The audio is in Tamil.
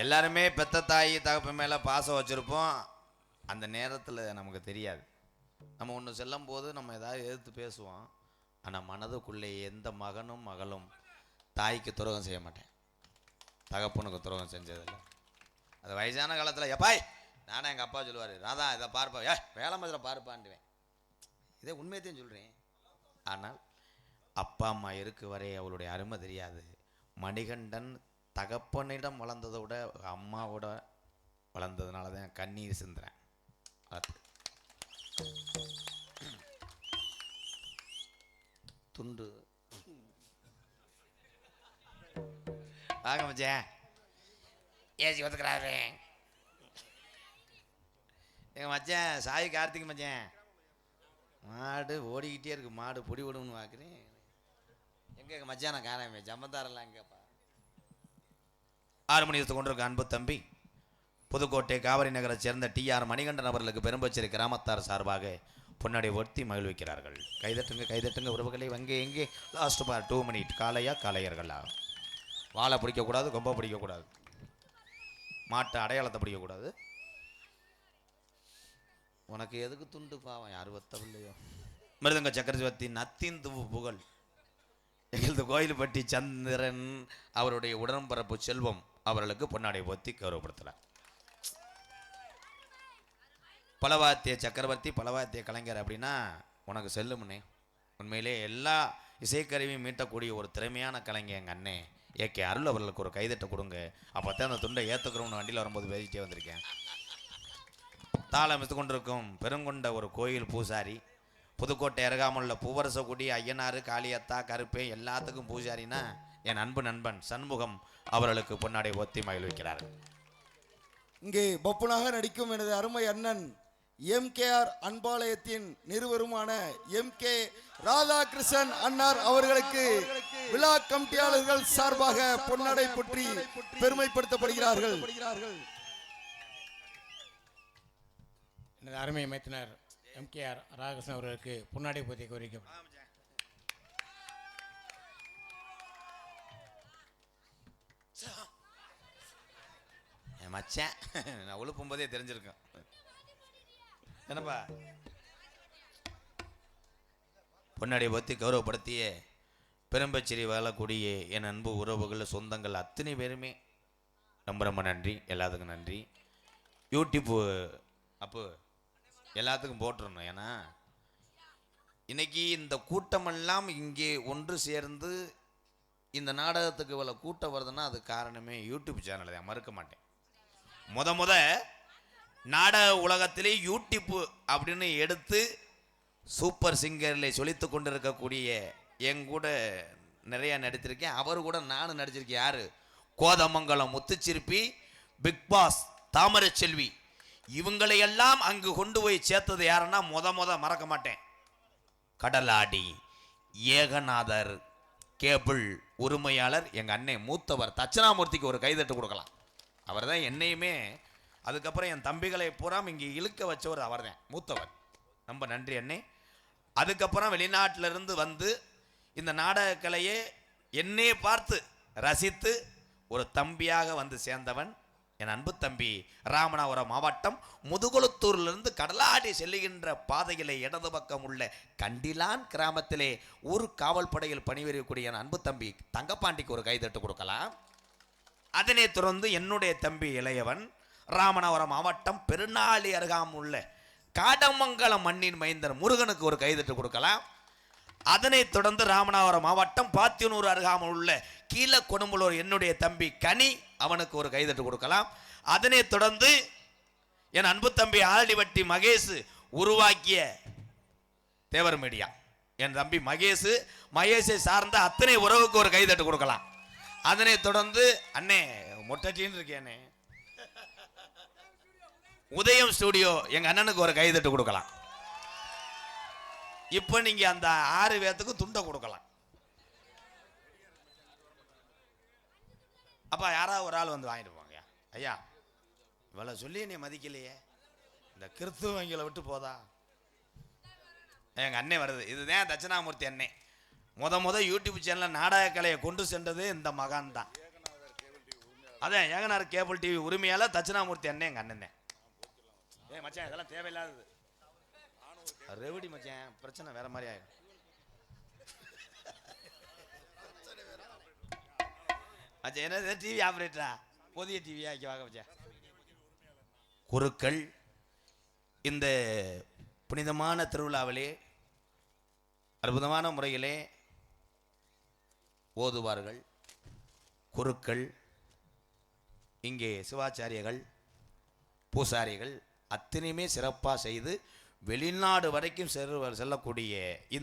எல்லாருமே பெத்த தாய் தகப்பு மேலே பாசம் வச்சுருப்போம். அந்த நேரத்தில் நமக்கு தெரியாது. நம்ம ஒன்று செல்லும் போது நம்ம ஏதாவது எதிர்த்து பேசுவோம். ஆனால் மனதுக்குள்ளே எந்த மகனும் மகளும் தாய்க்கு துரோகம் செய்ய மாட்டேன். தகப்பனுக்கு துரோகம் செஞ்சதில்லை. அது வயசான காலத்தில் எப்பாய் நானே எங்கள் அப்பா சொல்லுவார் ராதா இதை பார்ப்பா. ஏ வேலை மதுரை பார்ப்பான்டுவேன் இதே உண்மையத்தையும் சொல்கிறேன் ஆனால் அப்பா அம்மா இருக்கு வரை அவளுடைய அருமை தெரியாது. மணிகண்டன் தகப்பனிடம் வளர்ந்ததை விட அம்மாவோட வளர்ந்ததுனால தான் கண்ணீர் சிந்துறேன். துண்டு. வாங்க மச்சான். ஏசி ஒத்துக்கிறாரு எங்க மச்சான் சாய் கார்த்திக் மச்சான். மாடு ஓடிக்கிட்டே இருக்கு. மாடு பொடி விடுன்னு பார்க்குறேன். எங்கே எங்கள் மச்சான்? நான் காரமே ஜம்மந்தாரெல்லாம் எங்கேப்பா? ஆறு மணி எடுத்து கொண்டிருக்க அன்பு தம்பி புதுக்கோட்டை காவிரி நகரைச் சேர்ந்த டி ஆர் மணிகண்டன் அவர்களுக்கு பெரும்பச்சேரி கிராமத்தார் சார்பாக பொன்னாடி ஒருத்தி மகிழ்விக்கிறார்கள். கைதட்டுங்க கைதட்டுங்க உறவுகளை அங்கே எங்கே லாஸ்ட் பார் டூ மினிட் காலையா காலையர்களா வாழை பிடிக்கக்கூடாது கொம்பை பிடிக்கக்கூடாது. மாட்டு அடையாளத்தை பிடிக்கக்கூடாது. உனக்கு எதுக்கு துண்டு பாவம்? யார் வத்தவில்லையோ மிருதங்க சக்கரவர்த்தி நத்திந்து புகழ். எங்களது கோயில்பட்டி சந்திரன் அவருடைய உடன்பரப்பு செல்வம். அவர்களுக்கு பொன்னாடை ஒத்தி கௌரவப்படுத்தலாம் பலவாத்திய சக்கரவர்த்தி பலவாத்திய கலைஞர் அப்படின்னா உனக்கு செல்லுமுனே உண்மையிலே எல்லா இசைக்கருவியும் மீட்டக்கூடிய ஒரு திறமையான கலைஞர் எங்கள் அண்ணே. ஏகே அருள் அவர்களுக்கு ஒரு கைதட்டை கொடுங்க. அப்போ தான் அந்த துண்டை ஏற்றுக்கிறோம்னு வண்டியில் வரும்போது பேசிட்டே வந்திருக்கேன். தாளமித்து கொண்டிருக்கும் பெருங்கொண்ட ஒரு கோயில் பூசாரி புதுக்கோட்டை அருகாமலுள்ள பூவரசக்குடி ஐயனாறு காளியத்தா கருப்பே எல்லாத்துக்கும் பூசாரினா என் அன்பு நண்பன் சண்முகம் அவர்களுக்கு பொன்னாடை ஒத்தி மகிழ்விக்கிறார் இங்கே பப்புனாக நடிக்கும் எனது அருமை அண்ணன் எம்கேஆர் அன்பாலயத்தின் நிறுவருமான எம் கே ராதாகிருஷ்ணன் அன்னார் அவர்களுக்கு விழா கமிட்டியாளர்கள் சார்பாக பொன்னடை பற்றி பெருமைப்படுத்தப்படுகிறார்கள். எனது அருமை மைத்தினர் எம்கேஆர் ராகசன் அவர்களுக்கு புன்னாடி பற்றி கோரிக்கை. என் நான் உழுப்பும் போதே தெரிஞ்சிருக்கேன். என்னப்பா? பொன்னாடி பற்றி கௌரவப்படுத்திய பெரும்பச்சேரி வாழக்கூடிய என் அன்பு உறவுகள் சொந்தங்கள் அத்தனை பேருமே ரொம்ப ரொம்ப நன்றி எல்லாத்துக்கும் நன்றி. யூடியூப்பு அப்போ எல்லாத்துக்கும் போட்டுருணும் ஏன்னா இன்னைக்கு இந்த கூட்டமெல்லாம் இங்கே ஒன்று சேர்ந்து இந்த நாடகத்துக்கு இவ்வளோ கூட்டம் வருதுன்னா அது காரணமே யூடியூப் சேனல் தான். மறுக்க மாட்டேன். முத முத நாடக உலகத்திலே யூடியூப்பு அப்படின்னு எடுத்து சூப்பர் சிங்கரில் சொலித்து கொண்டிருக்கக்கூடிய என் கூட நிறையா நடித்திருக்கேன். அவர் கூட நானும் நடிச்சிருக்கேன். யார்? கோதமங்கலம் முத்துச்சிருப்பி பிக் பாஸ் தாமரை செல்வி இவங்களையெல்லாம் அங்கு கொண்டு போய் சேர்த்தது யாருன்னா முத முத மறக்க மாட்டேன். கடலாடி ஏகநாதர் கேபிள் உரிமையாளர் எங்கள் அண்ணன் மூத்தவர் தட்சணாமூர்த்திக்கு ஒரு கைதட்டு கொடுக்கலாம். அவர் தான் என்னையுமே அதுக்கப்புறம் என் தம்பிகளை பூராம் இங்கே இழுக்க வச்சவர் அவர் தான் மூத்தவர். ரொம்ப நன்றி அண்ணே. அதுக்கப்புறம் வெளிநாட்டிலிருந்து வந்து இந்த நாடகக்கலையே என்னே பார்த்து ரசித்து ஒரு தம்பியாக வந்து சேர்ந்தவன் என் அன்பு தம்பி ராமநாதபுரம் மாவட்டம் முதுகுளத்தூரிலிருந்து கடலாடி செல்லுகின்ற பாதையிலே இடது பக்கம் உள்ள கண்டிலான் கிராமத்திலே ஒரு காவல் படையில் பணிபுரியக்கூடிய என் அன்பு தம்பி தங்கப்பாண்டிக்கு ஒரு கைதட்டு கொடுக்கலாம். அதனை தொடர்ந்து என்னுடைய தம்பி இளையவன் ராமநாதபுரம் மாவட்டம் பெருநாளி அருகாம் உள்ள காடமங்கலம் மண்ணின் மைந்தர் முருகனுக்கு ஒரு கைதட்டு கொடுக்கலாம். அதனைத் தொடர்ந்து ராமநாதபுரம் மாவட்டம் பாத்தியனூர் அருகாமல் உள்ள கீழ கொடும்பலூர் என்னுடைய தம்பி கனி அவனுக்கு ஒரு கைதட்டு கொடுக்கலாம். அதனைத் தொடர்ந்து என் அன்பு தம்பி ஆரடிவட்டி மகேஷ் உருவாக்கிய தேவர் மீடியா. என் தம்பி மகேஷ் மகேஷை சார்ந்த அத்தனை உறவுக்கு ஒரு கைதட்டு கொடுக்கலாம். அதனை தொடர்ந்து அண்ணே மொட்டச்சின்னு இருக்கேனே உதயம் ஸ்டூடியோ எங்க அண்ணனுக்கு ஒரு கைதட்டு கொடுக்கலாம். இப்போ நீங்க அந்த ஆறு பேர்த்துக்கு துண்டை கொடுக்கலாம். அப்பா யாராவது ஒரு ஆள் வந்து வாங்கிட்டு போங்க? ஐயா இவ்வளோ சொல்லி நீ மதிக்கலையே. இந்த கிறிஸ்துவங்களை விட்டு போதா? எங்கள் அண்ணே வருது. இதுதான் தட்சிணாமூர்த்தி அண்ணே. முத முத யூடியூப் சேனலில் நாடக கலையை கொண்டு சென்றது இந்த மகான் தான். அதான் ஏகனார் கேபிள் டிவி உரிமையால தட்சிணாமூர்த்தி அண்ணன் எங்க அண்ணன். ஏ மச்சான் இதெல்லாம் தேவையில்லாதது. ரெவடி மச்சான் பிரச்சனை வேற மாதிரி ஆயிடும். அச்சா என்ன டிவி ஆப்ரேட்டரா புதிய டிவி ஆக்கி வாங்க மச்சான். குருக்கள் இந்த புனிதமான திருவிழாவிலே அற்புதமான முறையிலே ஓதுவார்கள். குருக்கள் இங்கே சிவாச்சாரியர்கள் பூசாரிகள் அத்தனையுமே சிறப்பாக செய்து வெளிநாடு வரைக்கும் செல்ல செல்லக்கூடிய இந்த